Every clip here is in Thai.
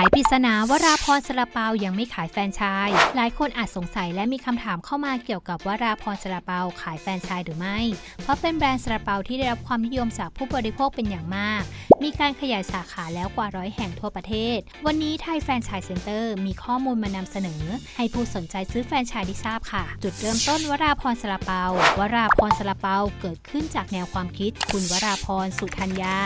ขปริศนาวราพรสลาเปายังไม่ขายแฟนชส์หลายคนอาจสงสัยและมีคำถามเข้ามาเกี่ยวกับวราพรสลาเปาขายแฟนชส์หรือไม่ เพราะเป็นแบรนด์สลาเปาที่ได้รับความนิยมจากผู้บริโภคเป็นอย่างมาก มีการขยายสาขาแล้วกว่าร้อยแห่งทั่วประเทศ วันนี้ไทยแฟนชส์เซ็นเตอร์มีข้อมูลมานำเสนอ ให้ผู้สนใจซื้อแฟนชส์ได้ทราบค่ะ จุดเริ่มต้นวราพรสลาเปาวราพรสลาเปาเกิดขึ้นจากแนวความคิด คุณวราพรสุธัญญา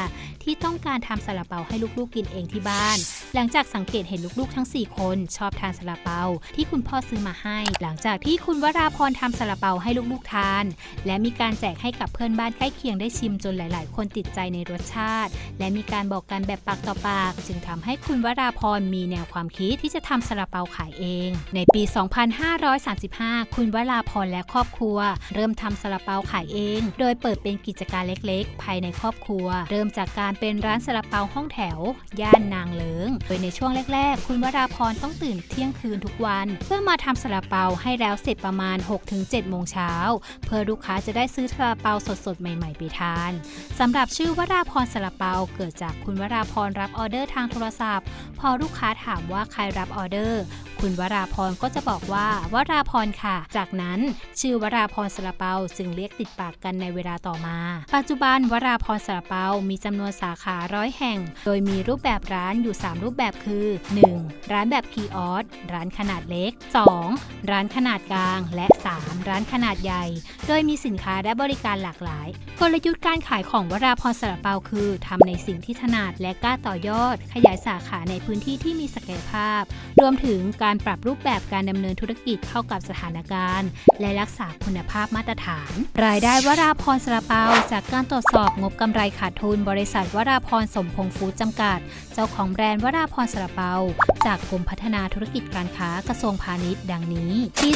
ที่ต้องการทำซาลาเปาให้ลูกๆกินเองที่บ้าน หลังจากสังเกตเห็นลูกๆทั้ง 4 คนชอบทานซาลาเปาที่คุณพ่อซื้อมาให้ หลังจากที่คุณวราพรทำซาลาเปาให้ลูกๆทาน และมีการแจกให้กับเพื่อนบ้านใกล้เคียงได้ชิมจนหลาย ๆ คนติดใจในรสชาติ และมีการบอกกันแบบปากต่อปาก จึงทำให้คุณวราพรมีแนวความคิดที่จะทำซาลาเปาขายเอง ในปี 2535 คุณวราพรและครอบครัว เริ่มทำซาลาเปาขายเอง โดยเปิดเป็นกิจการเล็ก ๆ ภายในครอบครัว เริ่มจากการเป็นร้านซาลาเปาห้องแถว ย่านนางเลิง โดยในช่วงแรก ๆ คุณวราพรต้องตื่นเที่ยงคืนทุกวัน เพื่อมาทำซาลาเปาให้แล้วเสร็จประมาณ 6-7 โมงเช้า เพื่อลูกค้าจะได้ซื้อซาลาเปาสดๆ ใหม่ ๆ ไปทานสำหรับชื่อวราพรซาลาเปาเกิดจากคุณวราพรรับออเดอร์ทางโทรศัพท์ พอลูกค้าถามว่าใครรับออเดอร์ คุณวราพรก็จะบอกว่าวราพรค่ะ จากนั้นชื่อวราพรสลาเปาจึงเรียกติดปากกันในเวลาต่อมา ปัจจุบันวราพรสลาเปามีจำนวนสาขาร้อยแห่ง โดยมีรูปแบบร้านอยู่ 3 รูปแบบคือ 1. ร้านแบบคีออสร้านขนาดเล็ก 2. ร้านขนาดกลาง และ 3. ร้านขนาดใหญ่ โดยมีสินค้าและบริการหลากหลาย กลยุทธ์การขายของวราพรสลาเปาคือทำในสิ่งที่ถนัดและกล้าต่อยอด ขยายสาขาในพื้นที่ที่มีศักยภาพ รวมถึงการการปรับรูปแบบการดำเนินธุรกิจเข้ากับสถานการณ์ และรักษาคุณภาพมาตรฐาน รายได้วราพรสลาเปา จากการตรวจสอบงบกำไรขาดทุน บริษัทวราพรสมพงษ์ฟู้ดจำกัด เจ้าของแบรนด์วราพรสลาเปา จากกรมพัฒนาธุรกิจการค้ากระทรวงพาณิชย์ดังนี้ปี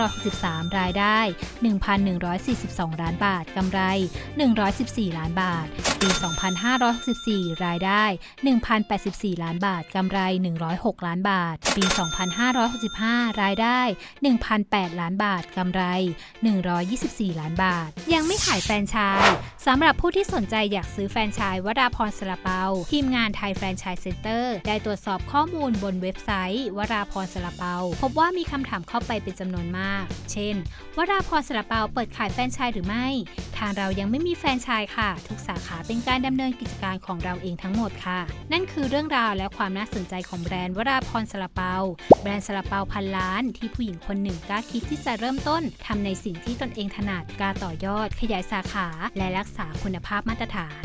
2563 รายได้ 1,142 ล้านบาทกำไร 114 ล้านบาท ปี 2564 รายได้ 1,084 ล้านบาทกำไร 106 ล้านบาท ปี2565 รายได้ 1,008 ล้านบาท กำไร 124 ล้านบาท ยังไม่ขายแฟรนไชส์สำหรับผู้ที่สนใจอยากซื้อแฟรนไชส์วราพรสลาเปา ทีมงานไทยแฟรนไชส์เซ็นเตอร์ ได้ตรวจสอบข้อมูลบนเว็บไซต์ วราพรสลาเปา พบว่ามีคำถามเข้าไปเป็นจำนวนมาก เช่น วราพรสลาเปาเปิดขายแฟรนไชส์หรือไม่ทางเรายังไม่มีแฟนชายค่ะ ทุกสาขาเป็นการดำเนินกิจการของเราเองทั้งหมดค่ะ นั่นคือเรื่องราวและความน่าสนใจของแบรนด์วราพรสลาเปา แบรนด์สลาเปาพันล้าน ที่ผู้หญิงคนหนึ่งกล้าคิดที่จะเริ่มต้นทำในสิ่งที่ตนเองถนัดกล้าต่อยอด ขยายสาขา และรักษาคุณภาพมาตรฐาน